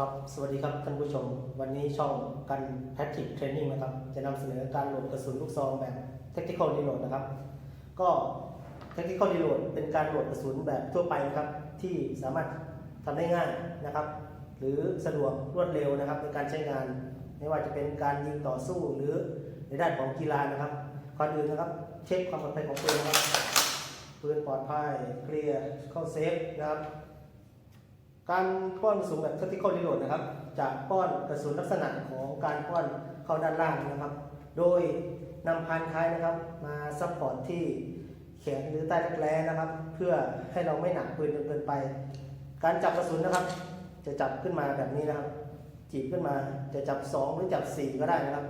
ครับสวัสดีครับท่านผู้ชม วันนี้ช่องกันแพทริกเทรนนิ่งนะครับ จะนำเสนอการโหลดกระสุนลูกซองแบบ Tactical Reload นะครับ ก็ Tactical Reload เป็นการโหลดกระสุนแบบทั่วไปนะครับ ที่สามารถทำได้ง่ายนะครับ หรือสะดวกรวดเร็วนะครับ ในการใช้งาน ไม่ว่าจะเป็นการยิงต่อสู้หรือในด้านของกีฬานะครับก่อนอื่นนะครับเช็คความปลอดภัยของปืนนะครับปืนปลอดภัยเคลียร์เข้าเซฟนะครับ การป้อนกระสุนแบบ tactical reload นะครับ จะป้อนกระสุนลักษณะของการป้อนเข้าด้านล่างนะครับ โดยนำพานท้ายนะครับ มาซัพพอร์ตที่แขนหรือใต้รักแร้นะครับ เพื่อให้เราไม่หนักปืนจนเกินไป การจับกระสุนนะครับ จะจับขึ้นมาแบบนี้นะครับ จีบขึ้นมาจะจับ 2 หรือจับ 4 ก็ได้นะครับ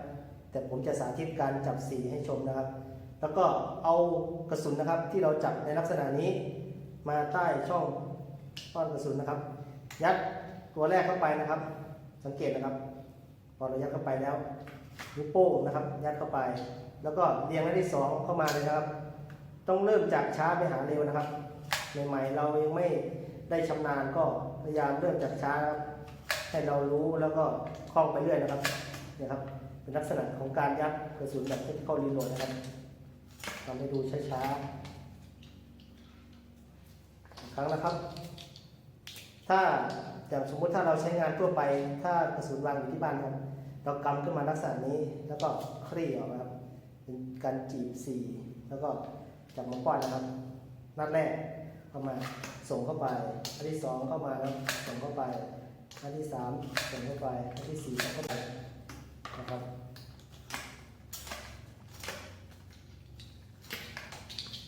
แต่ผมจะสาธิตการจับ 4 ให้ชมนะครับ แล้วก็เอากระสุนนะครับที่เราจับในลักษณะนี้ มาใต้ช่องป้อนกระสุนนะครับ ยัดตัวแรกเข้าไปนะครับ สังเกตนะครับ พอเรายัดเข้าไปแล้วนิ้วโป้งนะครับ ยัดเข้าไป แล้วก็เรียงอันที่สองเข้ามาเลยนะครับ ต้องเริ่มจากช้าไปหาเร็วนะครับใหม่ๆเรายังไม่ได้ชำนาญก็พยายามเริ่มจากช้าครับให้เรารู้แล้วก็คล่องไปเรื่อยนะครับเนี่ยครับเป็นลักษณะของการยัดกระสุนแบบที่เข้ารีโหลดนะครับทำให้ดูช้าๆอีกครั้งนะครับ ถ้าอย่างสมมุติถ้าเราใช้งานทั่วไป ถ้ากระสุนวางอยู่ที่บ้านครับ เรากำขึ้นมาลักษณะนี้ แล้วก็คลี่ออกครับเป็นการจีบสีแล้วก็จับมาป้อนนะครับ นัดแรกเข้ามาส่งเข้าไป อันที่สองเข้ามาแล้วส่งเข้าไป อันที่สามส่งเข้าไป อันที่สี่ส่งเข้าไปนะครับ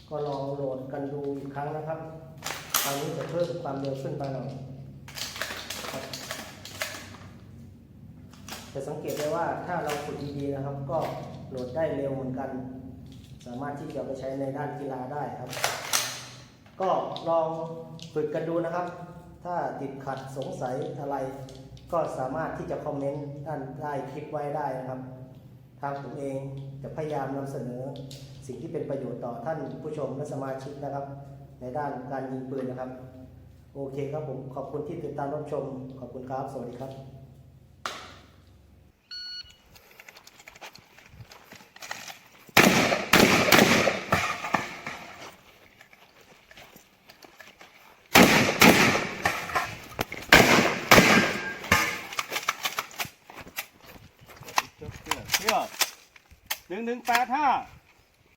ก็ลองโหลดกันดูอีกครั้งนะครับ คราวนี้จะเพิ่มความเร็วขึ้นไปหน่อยจะสังเกตได้ว่าถ้าเราฝึกดีๆนะครับ ก็โหลดได้เร็วเหมือนกัน สามารถที่จะไปใช้ในด้านกีฬาได้ครับ ก็ลองฝึกกันดูนะครับ ถ้าติดขัดสงสัยอะไร ก็สามารถที่จะคอมเมนต์ด้านใต้คลิปไว้ได้นะครับ ทางผมเองจะพยายามนำเสนอ สิ่งที่เป็นประโยชน์ต่อท่านผู้ชมและสมาชิกนะครับ ในด้านการยิงปืนนะครับ โอเคครับผมขอบคุณที่ติดตามรับชม ขอบคุณครับ สวัสดีครับเชือกเชือกหนึ่งหนึ่งแปดห้า